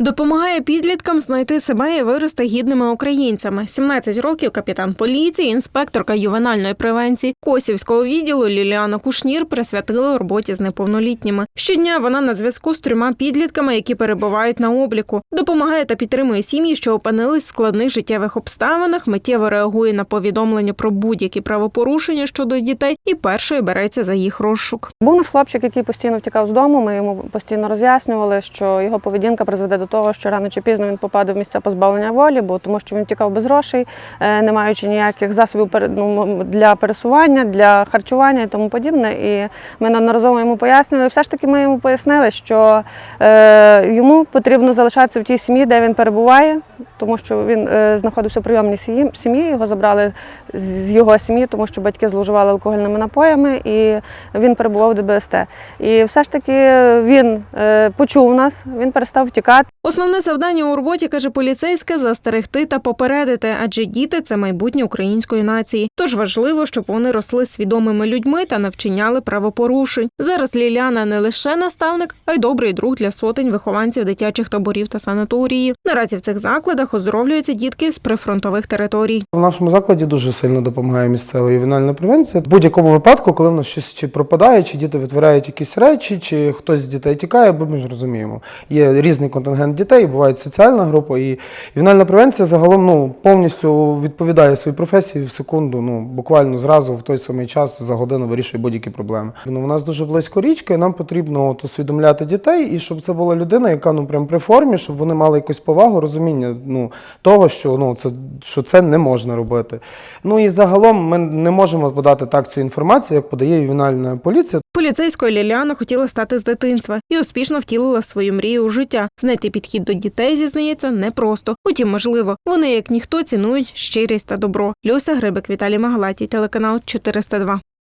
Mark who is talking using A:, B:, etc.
A: Допомагає підліткам знайти себе і вирости гідними українцями. 17 років капітан поліції, інспекторка ювенальної превенції Косівського відділу Ліліана Кушнір присвятила роботі з неповнолітніми. Щодня вона на зв'язку з трьома підлітками, які перебувають на обліку, допомагає та підтримує сім'ї, що опинились в складних життєвих обставинах, миттєво реагує на повідомлення про будь-які правопорушення щодо дітей і першою береться за їх розшук.
B: Був у нас хлопчик, який постійно втікав з дому. Ми йому постійно роз'яснювали, що його поведінка призведе до того, що рано чи пізно він попаде в місця позбавлення волі, бо тому що він втікав без грошей, е, не маючи ніяких засобів ну, для пересування, для харчування і тому подібне. І ми неодноразово йому пояснювали. Все ж таки, ми йому пояснили, що е, йому потрібно залишатися в тій сім'ї, де він перебуває, тому що він е, знаходився в прийомній сім'ї, його забрали з його сім'ї, тому що батьки зловживали алкогольними напоями, і він перебував в ДБСТ. І все ж таки він почув нас, він перестав втікати.
A: Основне завдання у роботі, каже поліцейська, застерегти та попередити, адже діти це майбутнє української нації. Тож важливо, щоб вони росли свідомими людьми та навчиняли правопорушень. Зараз Ліляна не лише наставник, а й добрий друг для сотень вихованців дитячих таборів та санаторіїв. Наразі в цих закладах оздоровлюються дітки з прифронтових територій.
C: В нашому закладі дуже сильно допомагає місцева ювенальна превенція. В будь-якому випадку, коли в нас щось чи пропадає, чи діти витворяють якісь речі, чи хтось з дітей тікає, бо ми ж розуміємо. Є різний контингент дітей, буває соціальна група, і ювенальна превенція загалом ну, повністю відповідає своїй професії в секунду, ну буквально зразу в той самий час за годину вирішує будь-які проблеми. Ну, у нас дуже близько річка, і нам потрібно от, усвідомляти дітей, і щоб це була людина, яка ну прям при формі, щоб вони мали якусь повагу, розуміння ну, того, що ну це що це не можна робити. Ну і загалом ми не можемо подати так цю інформацію, як подає ювенальна поліція.
A: Поліцейською Ліліана хотіла стати з дитинства і успішно втілила свою мрію у життя. Знайти підхід до дітей зізнається непросто. Утім, можливо, вони як ніхто цінують щирість та добро. Люся Грибик, Віталій Магалатій, телеканал 402.